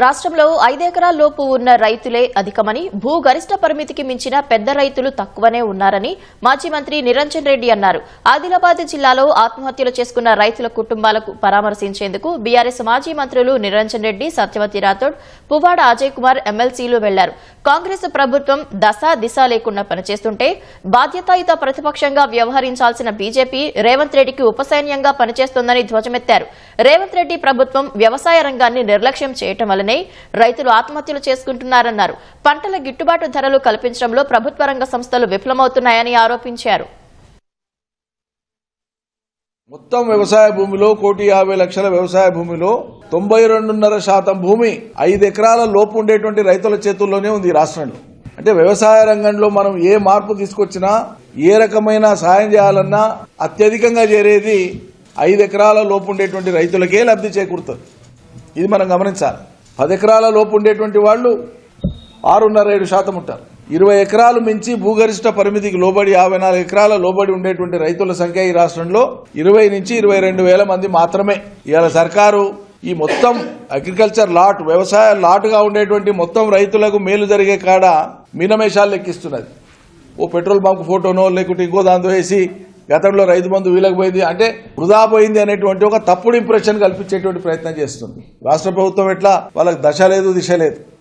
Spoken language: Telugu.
రాష్ట్రంలో ఐదెకరాల్లోపు ఉన్న రైతులే అధికమని భూ గరిష్ట పరిమితికి మించిన పెద్ద రైతులు తక్కువనే ఉన్నారని మాజీ మంత్రి నిరంజన్ రెడ్డి అన్నారు. ఆదిలాబాద్ జిల్లాలో ఆత్మహత్యలు చేసుకున్న రైతుల కుటుంబాలకు పరామర్శించేందుకు బీఆర్ఎస్ మాజీ మంత్రులు నిరంజన్ రెడ్డి సత్యవతి రాథోడ్ పువ్వాడ అజయ్ కుమార్ ఎమ్మెల్సీలు వెళ్ళారు. కాంగ్రెస్ ప్రభుత్వం దశ దిశ లేకుండా పనిచేస్తుంటే బాధ్యతాయుత ప్రతిపక్షంగా వ్యవహరించాల్సిన బీజేపీ రేవంత్ రెడ్డికి ఉపసైన్యంగా పనిచేస్తోందని ధ్వజమెత్తారు. రేవంత్ రెడ్డి ప్రభుత్వం వ్యవసాయ రంగాన్ని నిర్లక్ష్యం చేయటం వల్లనే రైతులు ఆత్మహత్యలు చేసుకుంటున్నారన్నారు. పంటల గిట్టుబాటు ధరలు కల్పించడంలో ప్రభుత్వ రంగ సంస్థలు విఫలమవుతున్నాయని ఆరోపించారు. మొత్తం వ్యవసాయ భూమిలో కోటి యాభై లక్షల వ్యవసాయ భూమిలో తొంభై రెండున్నర శాతం భూమి ఐదు ఎకరాల లోపు ఉండేటువంటి రైతుల చేతుల్లోనే ఉంది ఈ రాష్ట్రంలో. అంటే వ్యవసాయ రంగంలో మనం ఏ మార్పు తీసుకొచ్చినా ఏ రకమైన సాయం చేయాలన్నా అత్యధికంగా చేరేది ఐదు ఎకరాల లోపు ఉండేటువంటి రైతులకే లబ్ధి చేకూరుతుంది. ఇది మనం గమనించాలి. పది ఎకరాల లోపు ఉండేటువంటి వాళ్ళు ఆరున్నర ఏడు శాతం ఉంటారు. ఇరవై ఎకరాలు మించి భూగరిష్ట పరిమితికి లోబడి యాభై నాలుగు ఎకరాల లోబడి ఉండేటువంటి రైతుల సంఖ్య ఈ రాష్ట్రంలో ఇరవై నుంచి ఇరవై రెండు వేల మంది మాత్రమే. ఇవాళ సర్కారు ఈ మొత్తం అగ్రికల్చర్ లాట్ వ్యవసాయ లాట్గా ఉండేటువంటి మొత్తం రైతులకు మేలు జరిగే కాడ మీనమేషాలు లెక్కిస్తున్నది. ఓ పెట్రోల్ బంక్ ఫోటోనో లేకుంటే ఇంకో దాంతో వేసి గతంలో రైతు బంధు వీలకపోయింది పోయింది. అంటే వృధా పోయింది అనేటువంటి ఒక తప్పుడు ఇంప్రెషన్ కల్పించేటువంటి ప్రయత్నం చేస్తుంది. రాష్ట్ర ప్రభుత్వం ఎట్లా? వాళ్ళకి దశ లేదు దిశ లేదు.